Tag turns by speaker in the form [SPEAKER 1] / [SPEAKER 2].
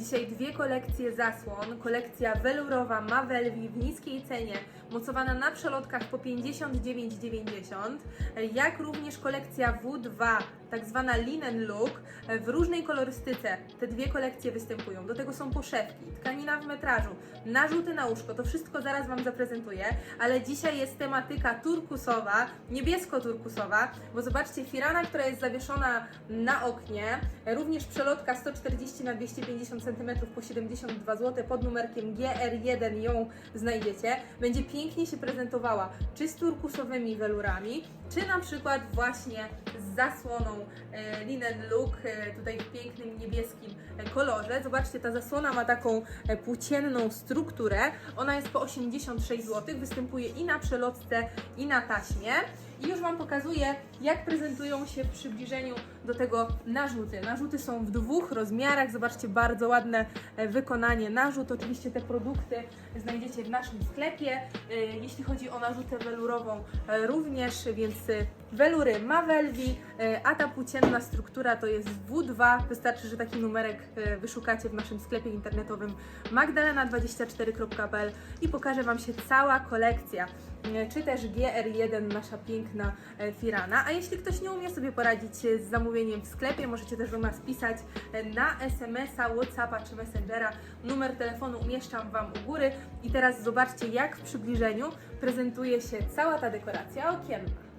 [SPEAKER 1] Dzisiaj dwie kolekcje zasłon. Kolekcja welurowa Mavelvi w niskiej cenie, mocowana na przelotkach po 59,90. Jak również kolekcja W2, tak zwana linen look, w różnej kolorystyce. Te dwie kolekcje występują. Do tego są poszewki, tkanina w metrażu, narzuty na łóżko. To wszystko zaraz Wam zaprezentuję, ale dzisiaj jest tematyka turkusowa, niebiesko-turkusowa, bo zobaczcie, firana, która jest zawieszona na oknie, również przelotka 140 na 250 cm po 72 zł pod numerkiem GR1 ją znajdziecie. Będzie pięknie się prezentowała, czy z turkusowymi welurami, czy na przykład właśnie z zasłoną e, linen look, e, tutaj w pięknym niebieskim e, kolorze. Zobaczcie, ta zasłona ma taką płócienną strukturę. Ona jest po 86 zł, występuje i na przelotce, i na taśmie. I już Wam pokazuję, jak prezentują się w przybliżeniu do tego narzuty. Narzuty są w dwóch rozmiarach. Zobaczcie, bardzo ładne e, wykonanie narzut. Oczywiście te produkty znajdziecie w naszym sklepie. E, Jeśli chodzi o narzutę welurową e, również, więc welury Mavelvi, e, a ta płócienna struktura to jest W2. Wystarczy, że taki numerek wyszukacie w naszym sklepie internetowym magdalena24.pl i pokaże Wam się cała kolekcja czy też GR1, nasza piękna e, firana. A jeśli ktoś nie umie sobie poradzić e, z zamówieniem w sklepie, możecie też do nas pisać e, na SMS-a, Whatsappa czy Messengera. Numer telefonu umieszczam Wam u góry. I teraz zobaczcie, jak w przybliżeniu prezentuje się cała ta dekoracja okienna.